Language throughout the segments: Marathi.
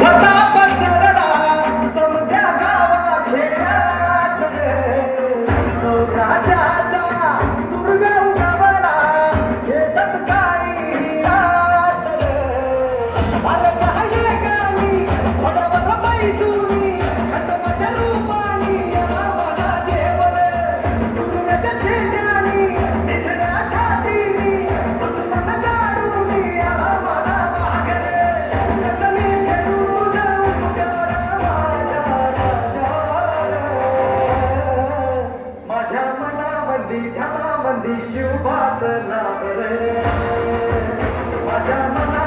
What the? जीव वाचला माझ्या मना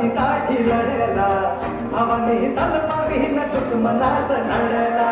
जातीसाठी लढला. भवानी तलवारीन दुश्मनास लढला.